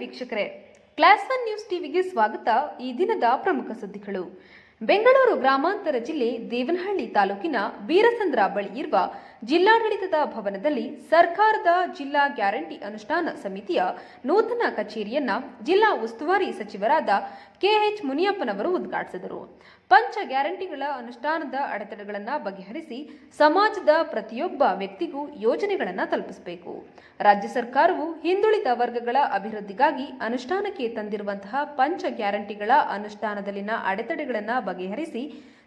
ವೀಕ್ಷಕರೇ. Class one news ಟಿವಿಗೆ ಸ್ವಾಗತ. ಈ ದಿನದ ಪ್ರಮುಖ ಸುದ್ದಿಗಳು. ಬೆಂಗಳೂರು ಗ್ರಾಮಾಂತರ ಜಿಲ್ಲೆ ದೇವನಹಳ್ಳಿ ತಾಲೂಕಿನ ವೀರಸಂದ್ರ ಬಳಿ ಇರುವ ಜಿಲ್ಲಾಡಳಿತದ ಭವನದಲ್ಲಿ ಸರ್ಕಾರದ ಜಿಲ್ಲಾ ಗ್ಯಾರಂಟಿ ಅನುಷ್ಠಾನ ಸಮಿತಿಯ ನೂತನ ಕಚೇರಿಯನ್ನ ಜಿಲ್ಲಾ ಉಸ್ತುವಾರಿ ಸಚಿವರಾದ ಕೆಎಚ್ ಮುನಿಯಪ್ಪನವರು ಉದ್ಘಾಟಿಸಿದರು. ಪಂಚ ಗ್ಯಾರಂಟಿಗಳ ಅನುಷ್ಠಾನದ ಅಡೆತಡೆಗಳನ್ನು ಬಗೆಹರಿಸಿ ಸಮಾಜದ ಪ್ರತಿಯೊಬ್ಬ ವ್ಯಕ್ತಿಗೂ ಯೋಜನೆಗಳನ್ನು ತಲುಪಿಸಬೇಕು. ರಾಜ್ಯ ಸರ್ಕಾರವು ಹಿಂದುಳಿದ ವರ್ಗಗಳ ಅಭಿವೃದ್ಧಿಗಾಗಿ ಅನುಷ್ಠಾನಕ್ಕೆ ತಂದಿರುವಂತಹ ಪಂಚ ಗ್ಯಾರಂಟಿಗಳ ಅನುಷ್ಠಾನದಲ್ಲಿನ ಅಡೆತಡೆಗಳನ್ನು ಬಗೆಹರಿಸಿ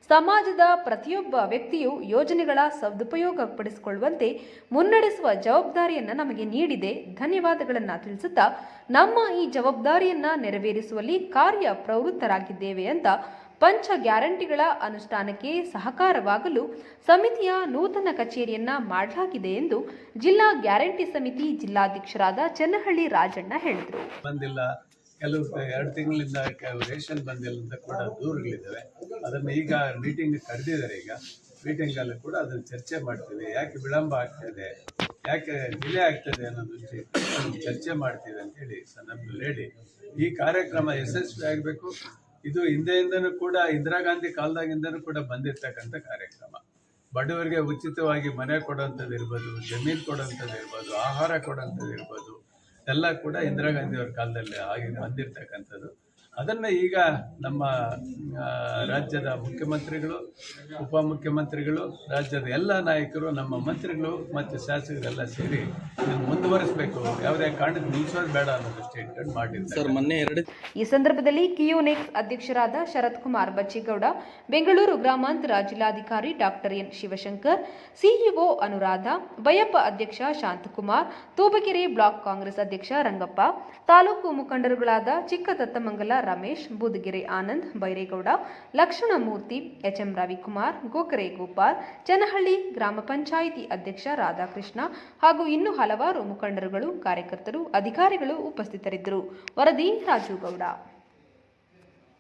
ಸಮಾಜದ ಪ್ರತಿಯೊಬ್ಬ ವ್ಯಕ್ತಿಯು ಯೋಜನೆಗಳ ಸದುಪಯೋಗ ಪಡಿಸಿಕೊಳ್ಳುವಂತೆ ಮುನ್ನಡೆಸುವ ಜವಾಬ್ದಾರಿಯನ್ನ ನಮಗೆ ನೀಡಿದೆ. ಧನ್ಯವಾದಗಳನ್ನು ತಿಳಿಸುತ್ತಾ, ನಮ್ಮ ಈ ಜವಾಬ್ದಾರಿಯನ್ನ ನೆರವೇರಿಸುವಲ್ಲಿ ಕಾರ್ಯ ಪ್ರವೃತ್ತರಾಗಿದ್ದೇವೆ ಅಂತ ಪಂಚ ಗ್ಯಾರಂಟಿಗಳ ಅನುಷ್ಠಾನಕ್ಕೆ ಸಹಕಾರವಾಗಲು ಸಮಿತಿಯ ನೂತನ ಕಚೇರಿಯನ್ನ ಮಾಡಲಾಗಿದೆ ಎಂದು ಜಿಲ್ಲಾ ಗ್ಯಾರಂಟಿ ಸಮಿತಿ ಜಿಲ್ಲಾಧ್ಯಕ್ಷರಾದ ಚನ್ನಹಳ್ಳಿ ರಾಜಣ್ಣ ಹೇಳಿದರು. ಬಂದಿಲ್ಲ. ಕೆಲವು ಎರಡು ತಿಂಗಳಿಂದ ಕೆಲವು ರೇಷನ್ ಬಂದಿಲ್ಲ ಅಂತ ಕೂಡ ದೂರುಗಳಿದ್ದಾವೆ. ಅದನ್ನು ಈಗ ಮೀಟಿಂಗ್ ಕರೆದಿದ್ದಾರೆ ಈಗ. ಮೀಟಿಂಗಲ್ಲಿ ಕೂಡ ಅದನ್ನು ಚರ್ಚೆ ಮಾಡ್ತೀವಿ. ಯಾಕೆ ವಿಳಂಬ ಆಗ್ತದೆ? ಯಾಕೆ ಡಿಲೇ ಆಗ್ತದೆ ಅನ್ನೋದು ಚರ್ಚೆ ಮಾಡ್ತೀವಿ ಅಂತ ಹೇಳಿ ನಮ್ದು ಹೇಳಿ ಈ ಕಾರ್ಯಕ್ರಮ ಯಶಸ್ವಿ ಆಗಬೇಕು. ಇದು ಹಿಂದೆಯಿಂದನೂ ಕೂಡ, ಇಂದಿರಾ ಗಾಂಧಿ ಕಾಲದಾಗಿಂದನೂ ಕೂಡ ಬಂದಿರ್ತಕ್ಕಂಥ ಕಾರ್ಯಕ್ರಮ. ಬಡವರಿಗೆ ಉಚಿತವಾಗಿ ಮನೆ ಕೊಡೋಂಥದ್ದು ಇರ್ಬೋದು, ಜಮೀನು ಕೊಡೋಂಥದ್ದು ಇರ್ಬೋದು, ಆಹಾರ ಕೊಡೋಂಥದ್ದು ಇರ್ಬೋದು ಎಲ್ಲ ಕೂಡ ಇಂದಿರಾ ಗಾಂಧಿ ಅವ್ರ ಕಾಲದಲ್ಲಿ ಆಗಿ ಬಂದಿರತಕ್ಕಂಥದ್ದು. ಅದನ್ನು ಈಗ ನಮ್ಮ ರಾಜ್ಯದ ಮುಖ್ಯಮಂತ್ರಿಗಳು ಉಪಮುಖ್ಯಮಂತ್ರಿಗಳು ರಾಜ್ಯದ ಎಲ್ಲ ನಾಯಕರು ನಮ್ಮ ಮಂತ್ರಿಗಳು ಮತ್ತು ಶಾಸಕರೆಲ್ಲ ಸೇರಿ ಇದನ್ನು ಮುಂದುವರಿಸಬೇಕು. ಯಾವುದೇ ಕಾರಣಕ್ಕೆ ನಿಲ್ಲಿಸೋದು ಬೇಡ ಅನ್ನೋದು ಸ್ಟೇಟ್ಮೆಂಟ್ ಮಾಡಿದ್ದಾರೆ. ಸರ್ ಮೊನ್ನೆ ಎರಡು ಈ ಸಂದರ್ಭದಲ್ಲಿ ಕಿಯೋನೆಕ್ಸ್ ಅಧ್ಯಕ್ಷರಾದ ಶರತ್ ಕುಮಾರ್ ಬಚ್ಚಿಗೌಡ ಬೆಂಗಳೂರು ಗ್ರಾಮಾಂತರ ಜಿಲ್ಲಾಧಿಕಾರಿ doctor N Shivashankar CEO Anuradha Bayappa ಅಧ್ಯಕ್ಷ ಶಾಂತಕುಮಾರ್ ತೂಬಗೆರೆ ಬ್ಲಾಕ್ ಕಾಂಗ್ರೆಸ್ ಅಧ್ಯಕ್ಷ ರಂಗಪ್ಪ ತಾಲೂಕು ಮುಖಂಡರುಗಳಾದ ಚಿಕ್ಕದತ್ತಮಂಗಲ ರಮೇಶ್ ಬುದಗಿರಿ ಆನಂದ್, ಬೈರೇಗೌಡ, ಲಕ್ಷ್ಮಣಮೂರ್ತಿ, ಎಚ್ಎಂ ರವಿಕುಮಾರ್ ಗೋಕರೆ ಗೋಪಾಲ್ ಚನಹಳ್ಳಿ ಗ್ರಾಮ ಪಂಚಾಯಿತಿ ಅಧ್ಯಕ್ಷ ರಾಧಾಕೃಷ್ಣ ಹಾಗೂ ಇನ್ನು ಹಲವಾರು ಮುಖಂಡರುಗಳು, ಕಾರ್ಯಕರ್ತರು, ಅಧಿಕಾರಿಗಳು ಉಪಸ್ಥಿತರಿದ್ದರು. ವರದಿ ರಾಜು ಗೌಡ